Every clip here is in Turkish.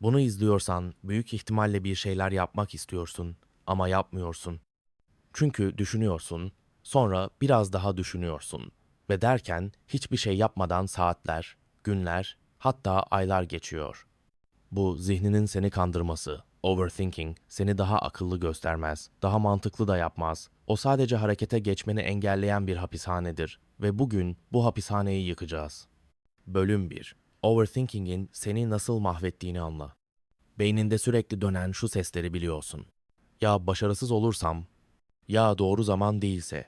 Bunu izliyorsan büyük ihtimalle bir şeyler yapmak istiyorsun ama yapmıyorsun. Çünkü düşünüyorsun, sonra biraz daha düşünüyorsun ve derken hiçbir şey yapmadan saatler, günler, hatta aylar geçiyor. Bu zihninin seni kandırması. Overthinking seni daha akıllı göstermez, daha mantıklı da yapmaz. O sadece harekete geçmeni engelleyen bir hapishanedir ve bugün bu hapishaneyi yıkacağız. Bölüm 1. Overthinking'in seni nasıl mahvettiğini anla. Beyninde sürekli dönen şu sesleri biliyorsun. Ya başarısız olursam, ya doğru zaman değilse,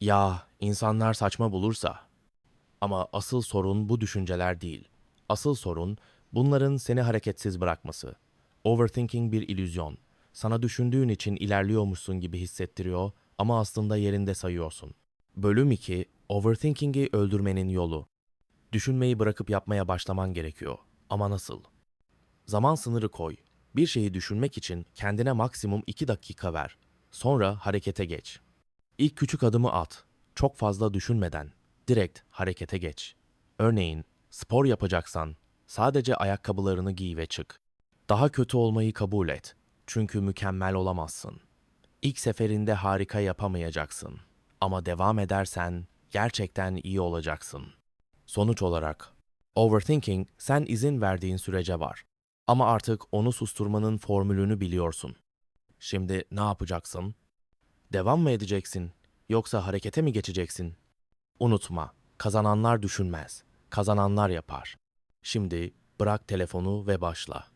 ya insanlar saçma bulursa. Ama asıl sorun bu düşünceler değil. Asıl sorun bunların seni hareketsiz bırakması. Overthinking bir illüzyon. Sana düşündüğün için ilerliyormuşsun gibi hissettiriyor ama aslında yerinde sayıyorsun. Bölüm 2. Overthinking'i öldürmenin yolu. Düşünmeyi bırakıp yapmaya başlaman gerekiyor. Ama nasıl? Zaman sınırı koy. Bir şeyi düşünmek için kendine maksimum 2 dakika ver. Sonra harekete geç. İlk küçük adımı at. Çok fazla düşünmeden. Direkt harekete geç. Örneğin spor yapacaksan sadece ayakkabılarını giy ve çık. Daha kötü olmayı kabul et. Çünkü mükemmel olamazsın. İlk seferinde harika yapamayacaksın. Ama devam edersen gerçekten iyi olacaksın. Sonuç olarak overthinking sen izin verdiğin sürece var. Ama artık onu susturmanın formülünü biliyorsun. Şimdi ne yapacaksın? Devam mı edeceksin yoksa harekete mi geçeceksin? Unutma, kazananlar düşünmez, kazananlar yapar. Şimdi bırak telefonu ve başla.